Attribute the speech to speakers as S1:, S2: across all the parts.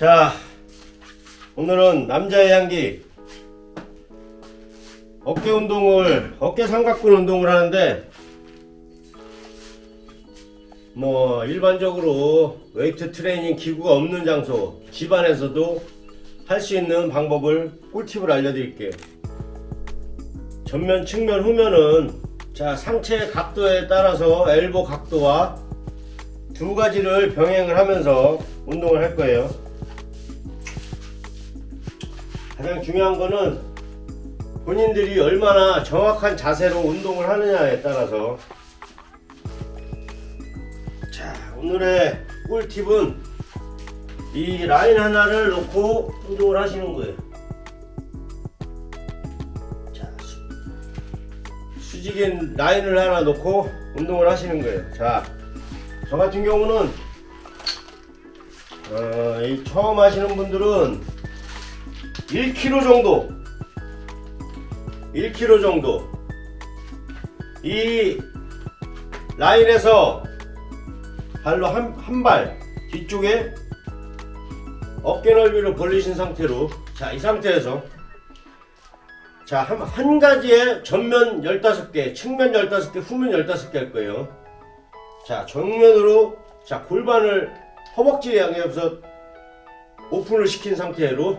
S1: 자, 오늘은 남자의 향기 어깨 운동을 어깨 삼각근 운동을 하는데 뭐 일반적으로 웨이트 트레이닝 기구가 없는 장소 집안에서도 할 수 있는 방법을 꿀팁을 알려드릴게요. 전면, 측면, 후면은 자 상체 각도에 따라서 엘보 각도와 두 가지를 병행을 하면서 운동을 할 거예요. 가장 중요한 거는 본인들이 얼마나 정확한 자세로 운동을 하느냐에 따라서 자 오늘의 꿀팁은 이 라인 하나를 놓고 운동을 하시는 거예요. 자 수- 수직인 라인을 하나 놓고 운동을 하시는 거예요. 자, 저 같은 경우는 어, 이 처음 하시는 분들은 1kg 정도. 1kg 정도. 이 라인에서 발로 한한발 뒤쪽에 어깨 넓이를 벌리신 상태로 자 이 상태에서 자 한 한 가지에 전면 15개 측면 15개 후면 15개 할 거예요. 자 정면으로 자 골반을 허벅지 향해서 오픈을 시킨 상태로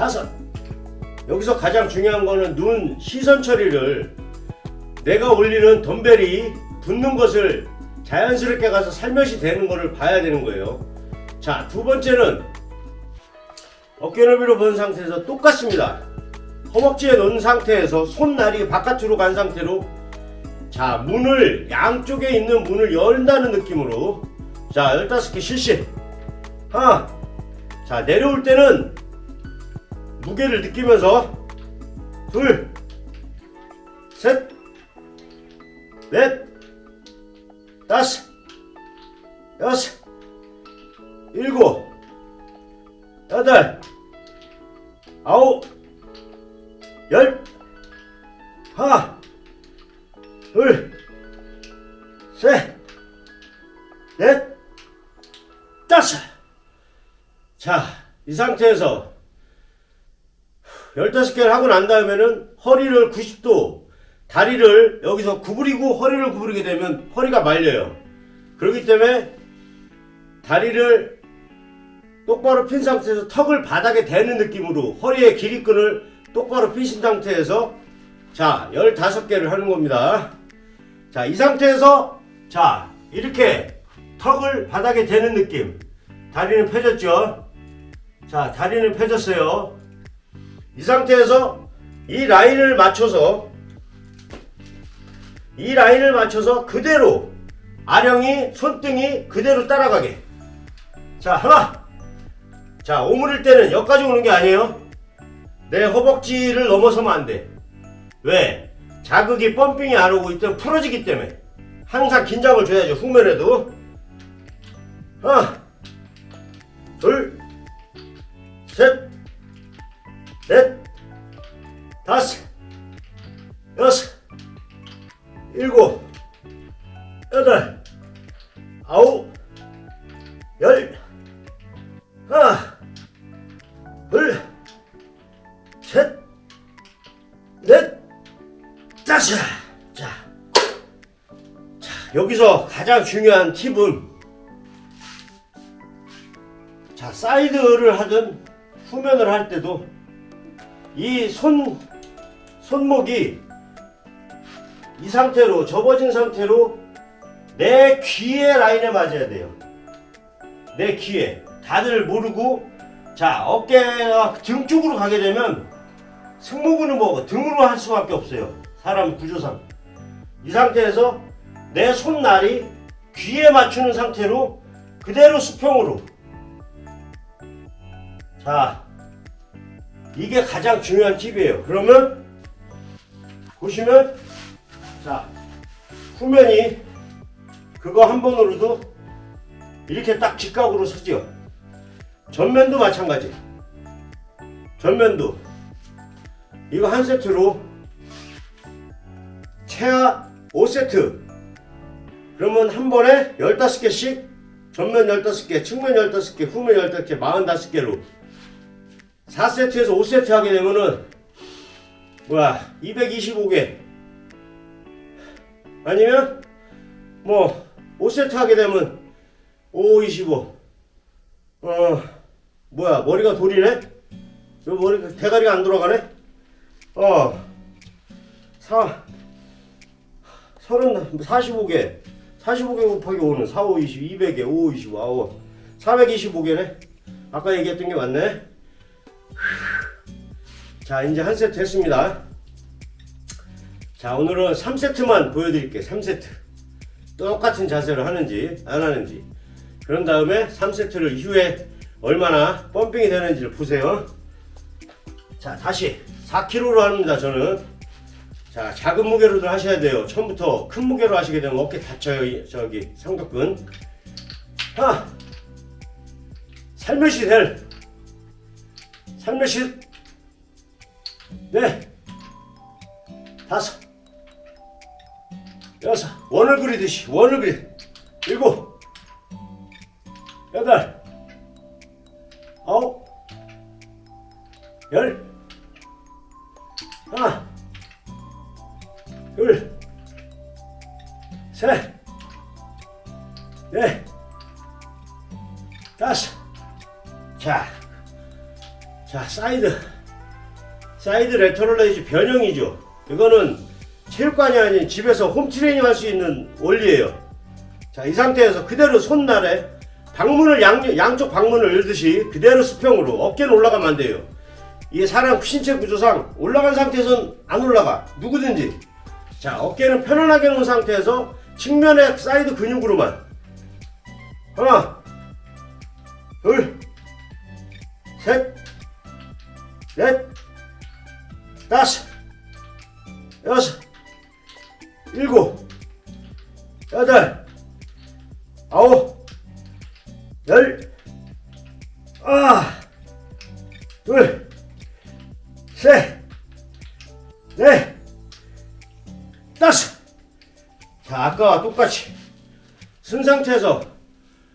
S1: 자, 다섯. 여기서 가장 중요한 거는 눈 시선 처리를 내가 올리는 덤벨이 붙는 것을 자연스럽게 가서 살며시 되는 것을 봐야 되는 거예요. 자, 두 번째는 어깨 넓이로 본 상태에서 똑같습니다. 허벅지에 놓은 상태에서 손날이 바깥으로 간 상태로 자, 문을 양쪽에 있는 문을 열다는 느낌으로 자, 15개 실시. 하나. 자, 내려올 때는 무게를 느끼면서 둘, 셋, 넷, 다섯, 여섯, 일곱, 여덟, 아홉, 열, 하나, 둘, 셋, 넷, 다섯. 자, 이 상태에서 15개를 하고 난 다음에는 허리를 90도, 다리를 여기서 구부리고 허리를 구부리게 되면 허리가 말려요. 그렇기 때문에 다리를 똑바로 핀 상태에서 턱을 바닥에 대는 느낌으로 허리의 길이끈을 똑바로 펴신 상태에서 자, 15개를 하는 겁니다. 자, 이 상태에서 자, 이렇게 턱을 바닥에 대는 느낌. 다리는 펴졌죠? 자, 다리는 펴졌어요. 이 상태에서 이 라인을 맞춰서 이 라인을 맞춰서 그대로 아령이 손등이 그대로 따라가게. 자 하나. 자 오므릴 때는 여기까지 오는 게 아니에요. 내 허벅지를 넘어서면 안돼. 왜? 자극이 펌핑이 안 오고 있던 풀어지기 때문에. 항상 긴장을 줘야죠 후면에도. 하나 둘셋 넷, 다섯, 여섯, 일곱, 여덟, 아홉, 열, 하나, 둘, 셋, 넷, 다섯. 자, 자 여기서 가장 중요한 팁은 자 사이드를 하든 후면을 할 때도 이 손, 손목이 이 상태로, 접어진 상태로 내 귀의 라인에 맞아야 돼요. 내 귀에. 다들 모르고, 자, 어깨가 등 쪽으로 가게 되면 승모근은 뭐 등으로 할 수밖에 없어요. 사람 구조상. 이 상태에서 내 손날이 귀에 맞추는 상태로 그대로 수평으로. 자, 이게 가장 중요한 팁이에요. 그러면 보시면 자 후면이 그거 한 번으로도 이렇게 딱 직각으로 서죠. 전면도 마찬가지. 전면도 이거 한 세트로 최하 5세트 그러면 한 번에 15개씩 전면 15개, 측면 15개, 후면 15개, 45개로 4세트에서 5세트 하게 되면은 뭐야 225개 아니면 뭐 5세트 하게 되면 5, 25 어, 뭐야, 머리가 돌이네? 요 머리, 대가리가 안 돌아가네? 어, 사, 서른, 45개. 45개 곱하기 5는 4, 5, 20, 200개, 5, 25, 아우, 425개네? 아까 얘기했던 게 맞네? 자, 이제 한 세트 했습니다. 자, 오늘은 3세트만 보여드릴게요. 3세트. 똑같은 자세를 하는지, 안 하는지. 그런 다음에 3세트를 이후에 얼마나 펌핑이 되는지를 보세요. 자, 다시 4kg로 합니다, 저는. 자, 작은 무게로도 하셔야 돼요. 처음부터 큰 무게로 하시게 되면 어깨 다쳐요, 이- 저기, 삼각근. 하나. 살며시 될. 살며시. 네. 다섯. 여섯. 원을 그리듯이, 원을 그리. 일곱. 여덟, 아홉, 열, 하나, 둘, 셋, 넷, 다섯. 자, 자 사이드, 사이드 레터럴 레이즈 변형이죠. 이거는 체육관이 아닌 집에서 홈트레이닝 할 수 있는 원리예요. 자, 이 상태에서 그대로 손날에 방문을 양, 양쪽 방문을 열듯이 그대로 수평으로 어깨는 올라가면 안 돼요. 이게 사람 신체 구조상 올라간 상태에선 안 올라가. 누구든지. 자, 어깨는 편안하게 놓은 상태에서 측면의 사이드 근육으로만. 하나, 둘, 셋, 넷, 다섯, 여섯, 일곱, 여덟, 아홉, 열, 아, 둘, 셋, 넷, 다섯. 자, 아까와 똑같이 쓴 상태에서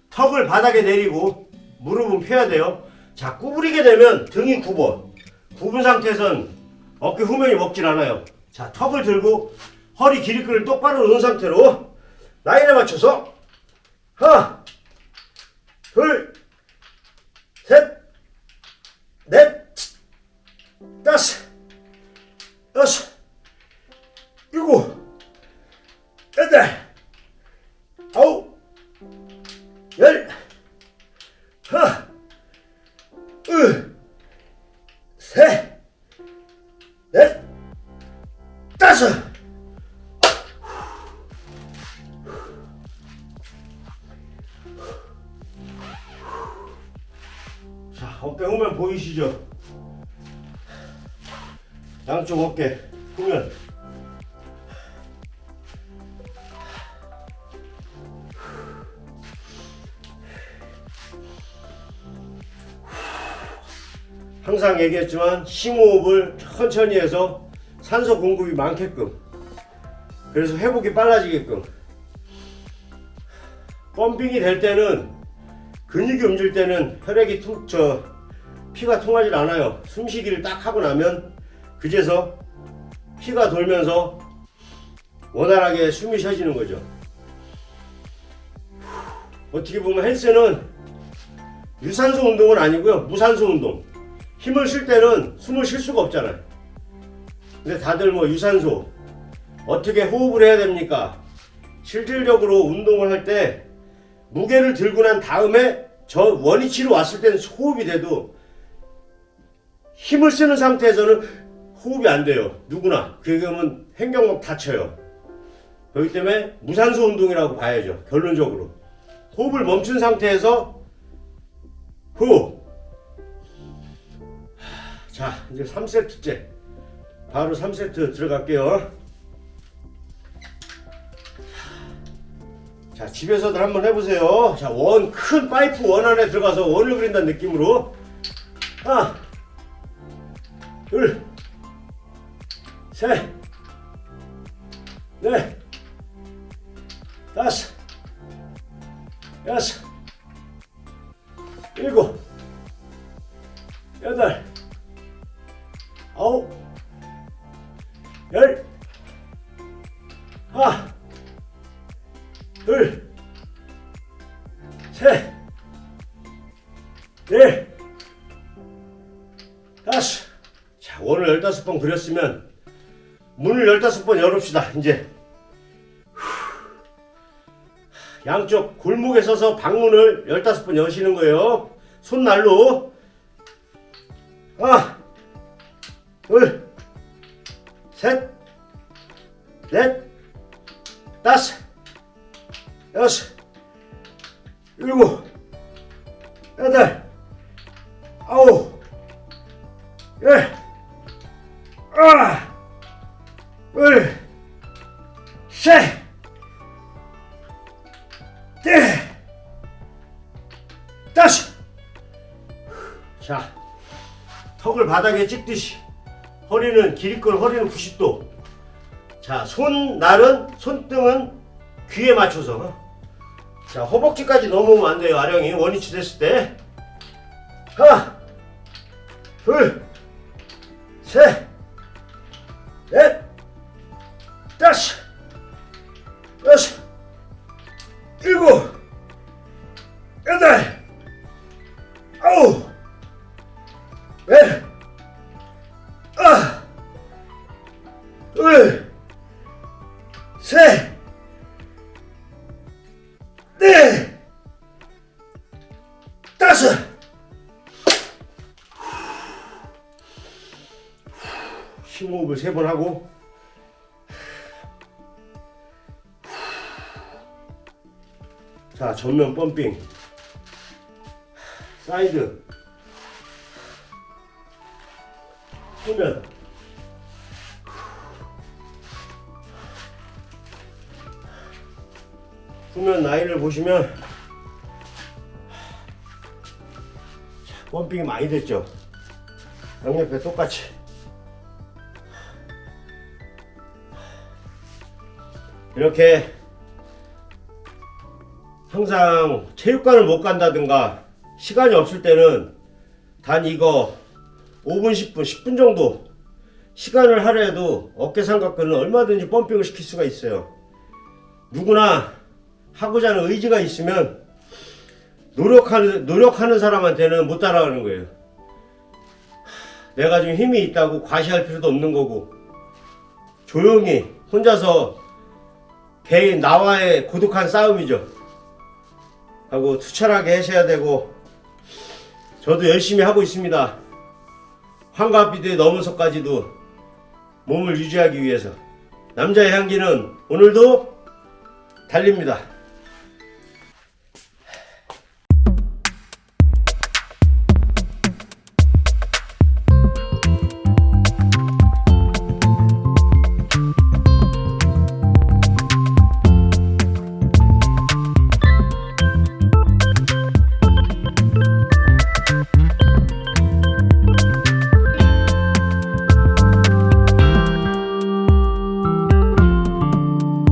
S1: 턱을 바닥에 내리고 무릎은 펴야 돼요. 자, 구부리게 되면 등이 굽어. 굽은 상태에선 어깨 후면이 먹질 않아요. 자, 턱을 들고 허리 기립근을 똑바로 놓은 상태로 라인에 맞춰서 하나, 둘, 셋, 넷, 다섯, 여섯, 일곱, 여덟, 양쪽 어깨 후면. 항상 얘기했지만 심호흡을 천천히 해서 산소 공급이 많게끔 그래서 회복이 빨라지게끔 펌핑이 될 때는 근육이 움직일 때는 혈액이 통, 저 피가 통하지 않아요. 숨쉬기를 딱 하고 나면 그제서 피가 돌면서 원활하게 숨이 쉬어지는 거죠. 어떻게 보면 헬스는 유산소 운동은 아니고요. 무산소 운동. 힘을 쉴 때는 숨을 쉴 수가 없잖아요. 근데 다들 뭐 유산소 어떻게 호흡을 해야 됩니까? 실질적으로 운동을 할 때 무게를 들고 난 다음에 저 원위치로 왔을 때는 호흡이 돼도 힘을 쓰는 상태에서는 호흡이 안 돼요. 누구나. 그러면 횡격막 다쳐요. 그렇기 때문에 무산소 운동이라고 봐야죠. 결론적으로. 호흡을 멈춘 상태에서 후. 자, 이제 3세트째. 바로 3세트 들어갈게요. 자, 집에서도 한번 해보세요. 자, 원, 큰 파이프 원 안에 들어가서 원을 그린다는 느낌으로. 하나, 둘, 셋, 넷, 다섯, 여섯, 일곱, 여덟, 아홉, 열, 하나, 둘, 셋, 넷, 다섯. 자, 원을 열다섯 번 그렸으면 문을 열다섯 번 열읍시다. 이제 양쪽 골목에 서서 방문을 열다섯 번 여시는 거예요. 손날로 하나, 둘, 셋, 넷, 자, 턱을 바닥에 찍듯이 허리는 기립근 허리는 90도. 자, 손 날은 손등은 귀에 맞춰서. 자, 허벅지까지 넘으면 안 돼요. 아령이 원위치 됐을 때. 하나, 둘, 셋, 넷, 다섯, 여섯, 일곱, 세 번 하고. 자 전면 펌핑. 사이드. 후면. 후면 라인을 보시면 자, 펌핑이 많이 됐죠? 양옆에 똑같이 이렇게 항상 체육관을 못 간다든가 시간이 없을 때는 단 이거 5분 10분 10분 정도 시간을 하려도 어깨 삼각근은 얼마든지 펌핑을 시킬 수가 있어요. 누구나 하고자 하는 의지가 있으면 노력하는 노력하는 사람한테는 못 따라가는 거예요. 하, 내가 좀 힘이 있다고 과시할 필요도 없는 거고 조용히 혼자서 개인 나와의 고독한 싸움이죠. 하고 투철하게 하셔야 되고 저도 열심히 하고 있습니다. 환갑비대에 넘어서까지도 몸을 유지하기 위해서 남자의 향기는 오늘도 달립니다.